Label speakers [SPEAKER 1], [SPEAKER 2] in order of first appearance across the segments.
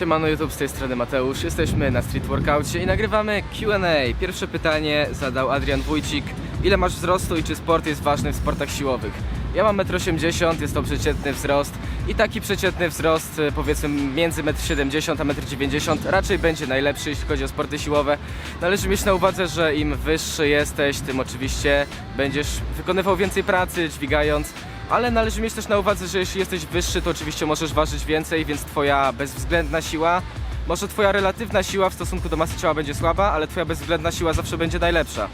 [SPEAKER 1] Siemano YouTube, z tej strony Mateusz. Jesteśmy na Street Workoutie i nagrywamy Q&A. Pierwsze pytanie zadał Adrian Wójcik. Ile masz wzrostu i czy sport jest ważny w sportach siłowych? Ja mam 1,80 m, jest to przeciętny wzrost i taki przeciętny wzrost y, powiedzmy między 1,70 m a 1,90 m raczej będzie najlepszy jeśli chodzi o sporty siłowe. Należy mieć na uwadze, że im wyższy jesteś, tym oczywiście będziesz wykonywał więcej pracy, dźwigając ale należy mieć też na uwadze, że jeśli jesteś wyższy, to oczywiście możesz ważyć więcej, więc twoja bezwzględna siła, może twoja relatywna siła w stosunku do masy ciała będzie słaba, ale twoja bezwzględna siła zawsze będzie najlepsza.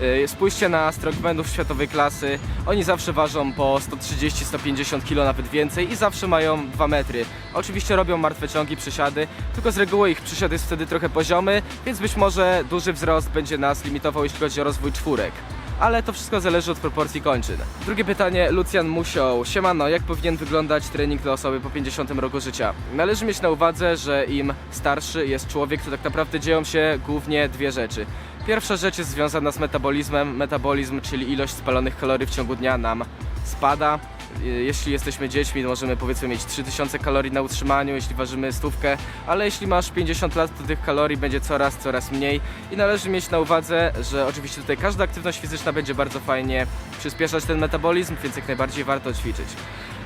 [SPEAKER 1] Yy, Spójrzcie na strongmanów światowej klasy, oni zawsze ważą po 130-150 kg, nawet więcej i zawsze mają 2 metry. Oczywiście robią martwe ciągi, przysiady, tylko z reguły ich przysiad jest wtedy trochę poziomy, więc być może duży wzrost będzie nas limitował, jeśli chodzi o rozwój czwórek ale to wszystko zależy od proporcji kończyn. Drugie pytanie, Lucjan Musiał. Siemano, jak powinien wyglądać trening dla osoby po 50 roku życia? Należy mieć na uwadze, że im starszy jest człowiek, to tak naprawdę dzieją się głównie dwie rzeczy. Pierwsza rzecz jest związana z metabolizmem. Metabolizm, czyli ilość spalonych kalorii w ciągu dnia nam spada. Y, Jeśli jesteśmy dziećmi, możemy powiedzmy mieć 3000 kalorii na utrzymaniu, jeśli ważymy stówkę, ale jeśli masz 50 lat, to tych kalorii będzie coraz, coraz mniej i należy mieć na uwadze, że oczywiście tutaj każda aktywność fizyczna będzie bardzo fajnie przyspieszać ten metabolizm, więc jak najbardziej warto ćwiczyć.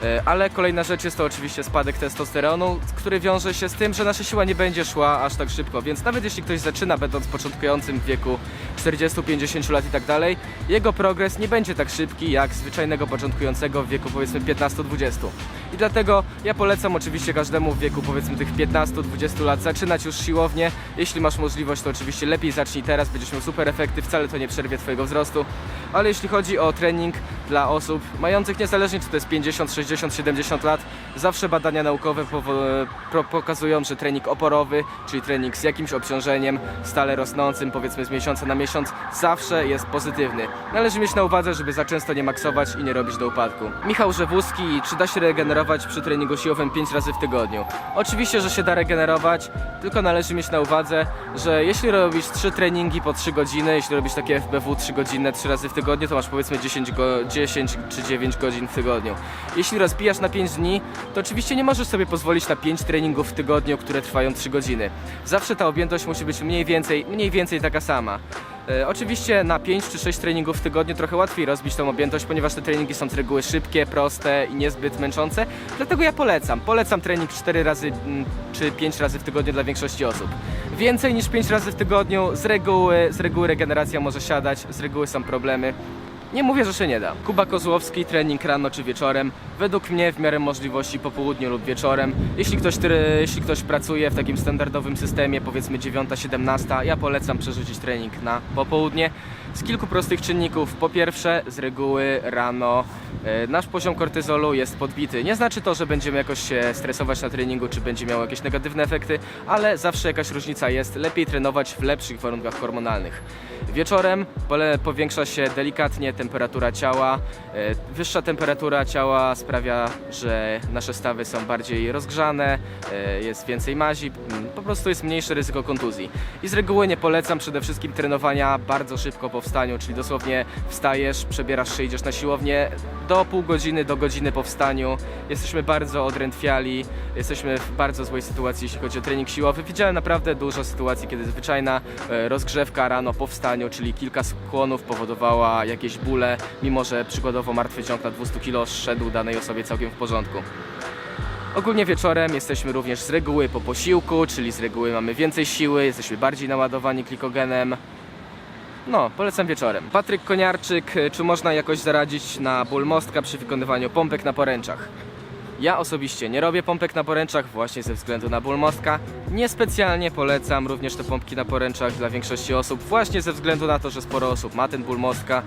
[SPEAKER 1] E, Ale kolejna rzecz jest to oczywiście spadek testosteronu, który wiąże się z tym, że nasza siła nie będzie szła aż tak szybko, więc nawet jeśli ktoś zaczyna będąc początkującym w wieku 40-50 lat i tak dalej, jego progres nie będzie tak szybki jak zwyczajnego początkującego w wieku powiedzmy 15-20. I dlatego ja polecam oczywiście każdemu w wieku powiedzmy tych 15-20 lat zaczynać już siłownie. Jeśli masz możliwość, to oczywiście lepiej zacznij teraz, będziesz miał super efekty, wcale to nie przerwie twojego wzrostu. Ale jeśli chodzi o trening dla osób mających niezależnie czy to jest 50, 60, 70 lat, zawsze badania naukowe pokazują, że trening oporowy, czyli trening z jakimś obciążeniem stale rosnącym, powiedzmy z miesiąca na miesiąc, zawsze jest pozytywny. Należy mieć na uwadze, żeby za często nie maksować i nie robić do upadku. Michał Żewuski, czy da się regenerować przy treningu siłowym 5 razy w tygodniu? Oczywiście, że się da regenerować, tylko należy mieć na uwadze, że jeśli robisz 3 treningi po 3 godziny, jeśli robisz takie FBW 3 godziny 3 razy w tygodniu, to masz powiedzmy 10, go, 10 czy 9 godzin w tygodniu. Jeśli rozbijasz na 5 dni, to oczywiście nie możesz sobie pozwolić na 5 treningów w tygodniu, które trwają 3 godziny. Zawsze ta objętość musi być mniej więcej, mniej więcej taka sama. E, oczywiście na 5 czy 6 treningów w tygodniu trochę łatwiej rozbić tą objętość, ponieważ te treningi są z reguły szybkie, proste i niezbyt męczące. Dlatego ja polecam. Polecam trening 4 razy czy 5 razy w tygodniu dla większości osób. Więcej niż 5 razy w tygodniu z reguły, z reguły regeneracja może siadać, z reguły są problemy. Nie mówię, że się nie da. Kuba Kozłowski, trening rano czy wieczorem. Według mnie w miarę możliwości po południu lub wieczorem. Jeśli ktoś, jeśli ktoś pracuje w takim standardowym systemie, powiedzmy 9-17, ja polecam przerzucić trening na popołudnie. Z kilku prostych czynników. Po pierwsze, z reguły rano e, nasz poziom kortyzolu jest podbity. Nie znaczy to, że będziemy jakoś się stresować na treningu, czy będzie miał jakieś negatywne efekty, ale zawsze jakaś różnica jest. Lepiej trenować w lepszych warunkach hormonalnych. Wieczorem powiększa się delikatnie temperatura ciała. E, Wyższa temperatura ciała sprawia, że nasze stawy są bardziej rozgrzane, e, jest więcej mazi, m, po prostu jest mniejsze ryzyko kontuzji. I z reguły nie polecam przede wszystkim trenowania bardzo szybko po wstaniu, czyli dosłownie wstajesz, przebierasz się, idziesz na siłownię do pół godziny, do godziny po wstaniu. Jesteśmy bardzo odrętwiali, jesteśmy w bardzo złej sytuacji, jeśli chodzi o trening siłowy. Widziałem naprawdę dużo sytuacji, kiedy zwyczajna e, rozgrzewka rano po wstaniu, czyli kilka skłonów powodowała jakieś bóle, mimo że przykładowo martwy ciąg na 200 kg szedł danej osobie całkiem w porządku. Ogólnie wieczorem jesteśmy również z reguły po posiłku, czyli z reguły mamy więcej siły, jesteśmy bardziej naładowani glikogenem. No, polecam wieczorem. Patryk Koniarczyk, y, czy można jakoś zaradzić na ból mostka przy wykonywaniu pompek na poręczach? Ja osobiście nie robię pompek na poręczach właśnie ze względu na ból mostka. Niespecjalnie polecam również te pompki na poręczach dla większości osób, właśnie ze względu na to, że sporo osób ma ten ból mostka.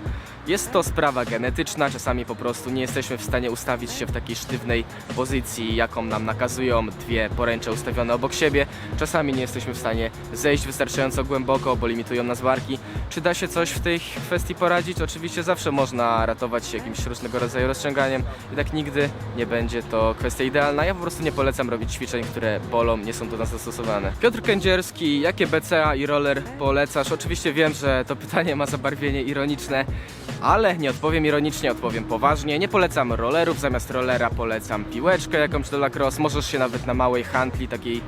[SPEAKER 1] Jest to sprawa genetyczna, czasami po prostu nie jesteśmy w stanie ustawić się w takiej sztywnej pozycji, jaką nam nakazują dwie poręcze ustawione obok siebie. Czasami nie jesteśmy w stanie zejść wystarczająco głęboko, bo limitują nas barki. Czy da się coś w tej kwestii poradzić? Oczywiście zawsze można ratować się jakimś różnego rodzaju rozciąganiem, jednak nigdy nie będzie to kwestia idealna. Ja po prostu nie polecam robić ćwiczeń, które bolą, nie są do nas zastosowane. Piotr Kędzierski, jakie BCA i roller polecasz? Oczywiście wiem, że to pytanie ma zabarwienie ironiczne. Ale nie odpowiem ironicznie, odpowiem poważnie. Nie polecam rollerów, zamiast rollera polecam piłeczkę jakąś do lacrosse. Możesz się nawet na małej handli, takiej,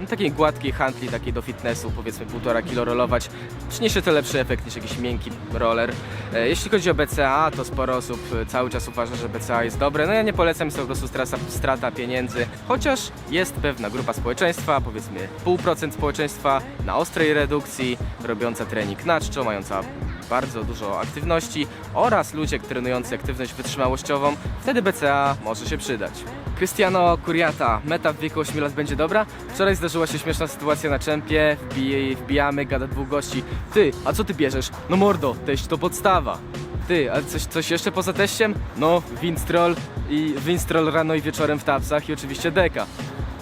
[SPEAKER 1] no, takiej gładkiej handli, takiej do fitnessu, powiedzmy 1,5 kg rolować. Przyniesie to lepszy efekt niż jakiś miękki roller. E, jeśli chodzi o BCA, to sporo osób e, cały czas uważa, że BCA jest dobre. No ja nie polecam, jest to po prostu strata, strata pieniędzy. Chociaż jest pewna grupa społeczeństwa, powiedzmy 0,5% społeczeństwa na ostrej redukcji, robiąca trening na czczo, mająca bardzo dużo aktywności oraz ludzie trenujący aktywność wytrzymałościową, wtedy BCA może się przydać. Cristiano Curiata, meta w wieku 8 lat będzie dobra? Wczoraj zdarzyła się śmieszna sytuacja na czempie, wbij, wbijamy, gada dwóch gości. Ty, a co ty bierzesz? No mordo, teść to podstawa. Ty, a coś, coś jeszcze poza teściem? No, Winstrol i Winstrol rano i wieczorem w tapsach i oczywiście deka.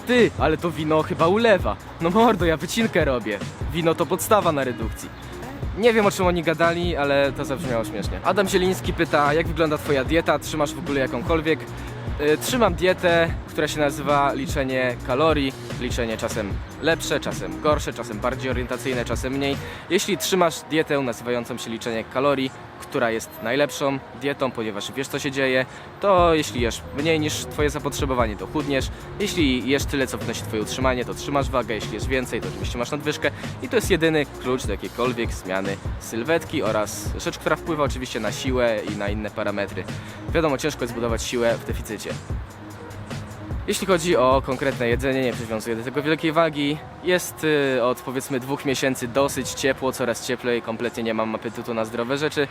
[SPEAKER 1] Ty, ale to wino chyba ulewa. No mordo, ja wycinkę robię. Wino to podstawa na redukcji. Nie wiem o czym oni gadali, ale to zabrzmiało śmiesznie. Adam Zieliński pyta, jak wygląda twoja dieta? Trzymasz w ogóle jakąkolwiek? Y, Trzymam dietę, która się nazywa liczenie kalorii. Liczenie czasem lepsze, czasem gorsze, czasem bardziej orientacyjne, czasem mniej. Jeśli trzymasz dietę nazywającą się liczenie kalorii, która jest najlepszą dietą, ponieważ wiesz co się dzieje, to jeśli jesz mniej niż twoje zapotrzebowanie, to chudniesz. Jeśli jesz tyle, co wynosi twoje utrzymanie, to trzymasz wagę. Jeśli jesz więcej, to oczywiście masz nadwyżkę. I to jest jedyny klucz do jakiejkolwiek zmiany sylwetki oraz rzecz, która wpływa oczywiście na siłę i na inne parametry. Wiadomo, ciężko jest budować siłę w deficycie. Jeśli chodzi o konkretne jedzenie, nie przywiązuję do tego wielkiej wagi. Jest y, od powiedzmy dwóch miesięcy dosyć ciepło, coraz cieplej, kompletnie nie mam apetytu na zdrowe rzeczy.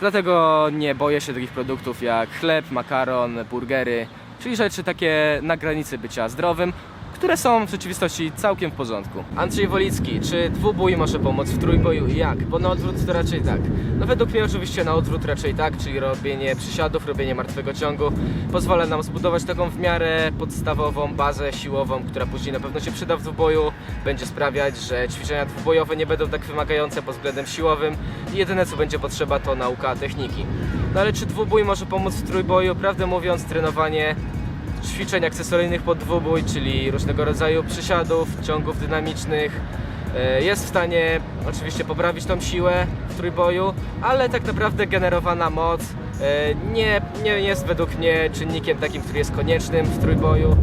[SPEAKER 1] Dlatego nie boję się takich produktów jak chleb, makaron, burgery, czyli rzeczy takie na granicy bycia zdrowym, które są w rzeczywistości całkiem w porządku. Andrzej Wolicki, czy dwubój może pomóc w trójboju i jak? Bo na odwrót to raczej tak. No według mnie oczywiście na odwrót raczej tak, czyli robienie przysiadów, robienie martwego ciągu pozwala nam zbudować taką w miarę podstawową bazę siłową, która później na pewno się przyda w dwuboju, będzie sprawiać, że ćwiczenia dwubojowe nie będą tak wymagające pod względem siłowym i jedyne co będzie potrzeba to nauka techniki. No ale czy dwubój może pomóc w trójboju? Prawdę mówiąc, trenowanie ćwiczeń akcesoryjnych pod dwubój, czyli różnego rodzaju przysiadów, ciągów dynamicznych. e, Jest w stanie oczywiście poprawić tą siłę w trójboju, ale tak naprawdę generowana moc e, nie, nie jest według mnie czynnikiem takim, który jest koniecznym w trójboju.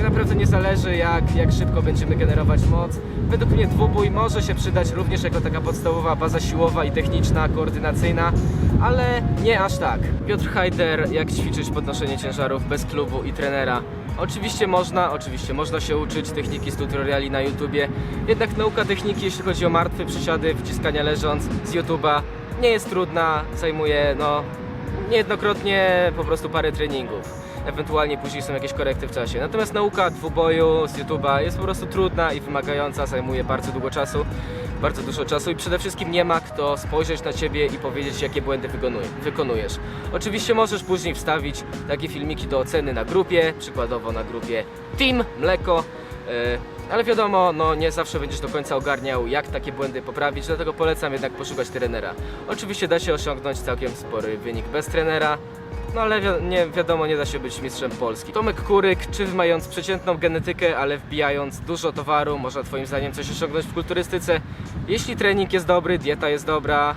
[SPEAKER 1] Tak naprawdę nie zależy jak, jak szybko będziemy generować moc. Według mnie dwubój może się przydać również jako taka podstawowa baza siłowa i techniczna, koordynacyjna, ale nie aż tak. Piotr Hajder, jak ćwiczyć podnoszenie ciężarów bez klubu i trenera? Oczywiście można, oczywiście można się uczyć techniki z tutoriali na YouTubie, jednak nauka techniki, jeśli chodzi o martwe przysiady, wciskania leżąc z YouTuba, nie jest trudna, zajmuje no niejednokrotnie po prostu parę treningów. Ewentualnie później są jakieś korekty w czasie. Natomiast nauka dwuboju z YouTube'a jest po prostu trudna i wymagająca, zajmuje bardzo długo czasu, bardzo dużo czasu i przede wszystkim nie ma kto spojrzeć na ciebie i powiedzieć, jakie błędy wykonuj- wykonujesz. Oczywiście możesz później wstawić takie filmiki do oceny na grupie, przykładowo na grupie Team Mleko. e, Ale wiadomo, no nie zawsze będziesz do końca ogarniał, jak takie błędy poprawić, dlatego polecam jednak poszukać trenera. Oczywiście da się osiągnąć całkiem spory wynik bez trenera, no ale wi- nie, wiadomo, nie da się być mistrzem Polski. Tomek Kuryk, czy mając przeciętną genetykę, ale wbijając dużo towaru, można Twoim zdaniem coś osiągnąć w kulturystyce? Jeśli trening jest dobry, dieta jest dobra,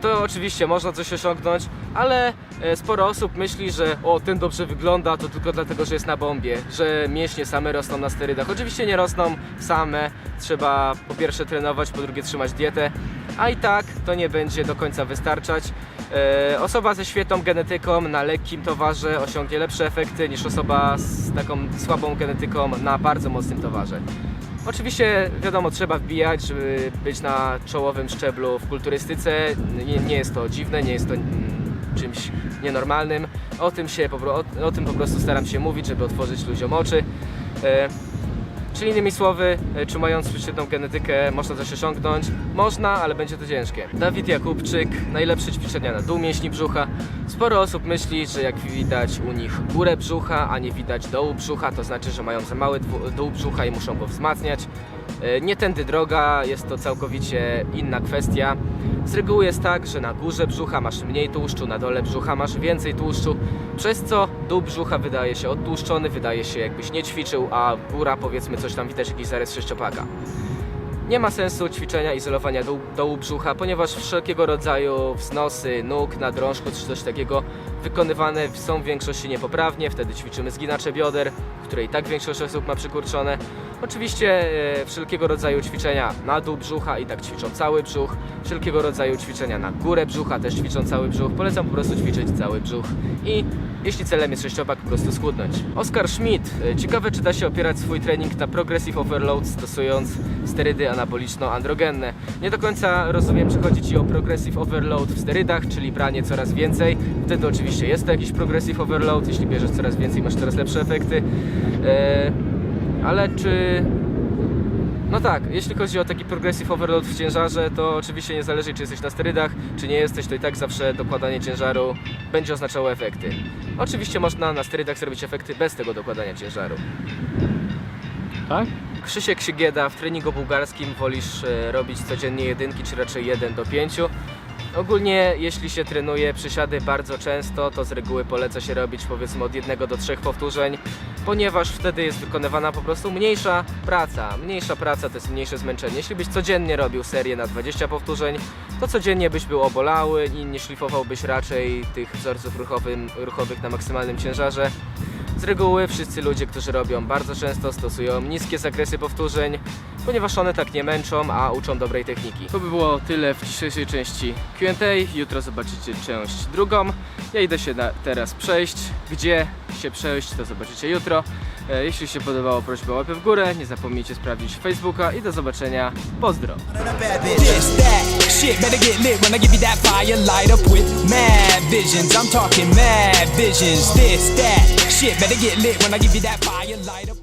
[SPEAKER 1] to oczywiście można coś osiągnąć, ale e, sporo osób myśli, że o, ten dobrze wygląda, to tylko dlatego, że jest na bombie, że mięśnie same rosną na sterydach. Oczywiście nie rosną same, trzeba po pierwsze trenować, po drugie trzymać dietę, a i tak to nie będzie do końca wystarczać. E, Osoba ze świetną genetyką na lekkim towarze osiągnie lepsze efekty niż osoba z taką słabą genetyką na bardzo mocnym towarze. Oczywiście wiadomo, trzeba wbijać, żeby być na czołowym szczeblu w kulturystyce. Nie, nie jest to dziwne, nie jest to mm, czymś nienormalnym. O tym, się, o, o tym po prostu staram się mówić, żeby otworzyć ludziom oczy. Czyli innymi słowy, e, czy mając przeciętną genetykę można coś osiągnąć? Można, ale będzie to ciężkie. Dawid Jakubczyk, najlepsze ćwiczenia na dół mięśni brzucha. Sporo osób myśli, że jak widać u nich górę brzucha, a nie widać dołu brzucha, to znaczy, że mają za mały dół brzucha i muszą go wzmacniać. E, Nie tędy droga, jest to całkowicie inna kwestia. Z reguły jest tak, że na górze brzucha masz mniej tłuszczu, na dole brzucha masz więcej tłuszczu, przez co dół brzucha wydaje się odtłuszczony, wydaje się jakbyś nie ćwiczył, a góra powiedzmy coś tam widać, jakiś zarys sześciopaka. Nie ma sensu ćwiczenia izolowania dołu, brzucha, ponieważ wszelkiego rodzaju wznosy nóg na drążku czy coś takiego wykonywane są w większości niepoprawnie. Wtedy ćwiczymy zginacze bioder, które i tak większość osób ma przykurczone. Oczywiście e, wszelkiego rodzaju ćwiczenia na dół brzucha i tak ćwiczą cały brzuch. Wszelkiego rodzaju ćwiczenia na górę brzucha też ćwiczą cały brzuch. Polecam po prostu ćwiczyć cały brzuch i jeśli celem jest sześciopak, po prostu schudnąć. Oskar Schmidt. E, Ciekawe, czy da się opierać swój trening na progressive overload stosując sterydy anaboliczno-androgenne. Nie do końca rozumiem, czy chodzi Ci o progressive overload w sterydach, czyli branie coraz więcej. Wtedy oczywiście jest to jakiś progressive overload. Jeśli bierzesz coraz więcej, masz coraz lepsze efekty. E, ale czy no tak, jeśli chodzi o taki progressive overload w ciężarze, to oczywiście nie zależy czy jesteś na sterydach, czy nie jesteś, to i tak zawsze dokładanie ciężaru będzie oznaczało efekty. Oczywiście można na sterydach zrobić efekty bez tego dokładania ciężaru.
[SPEAKER 2] Tak?
[SPEAKER 1] Krzysiek Siegieda, w treningu bułgarskim wolisz e, robić codziennie jedynki, czy raczej 1 do 5? Ogólnie, jeśli się trenuje przysiady bardzo często, to z reguły poleca się robić powiedzmy od 1 do 3 powtórzeń, ponieważ wtedy jest wykonywana po prostu mniejsza praca. Mniejsza praca to jest mniejsze zmęczenie. Jeśli byś codziennie robił serię na 20 powtórzeń, to codziennie byś był obolały i nie szlifowałbyś raczej tych wzorców ruchowym, ruchowych na maksymalnym ciężarze. Z reguły wszyscy ludzie, którzy robią bardzo często stosują niskie zakresy powtórzeń, ponieważ one tak nie męczą, a uczą dobrej techniki. To by było tyle w dzisiejszej części Q&A. Jutro zobaczycie część drugą. Ja idę się na, teraz przejść. Gdzie się przejść, to zobaczycie jutro. E, Jeśli się podobało, prośba o łapę w górę. Nie zapomnijcie sprawdzić Facebooka i do zobaczenia. Pozdro!
[SPEAKER 3] This, that, shit better get lit when I give you that fire. Light up with mad visions. I'm talking mad visions. This, that, shit better get lit when I give you that fire. Light up.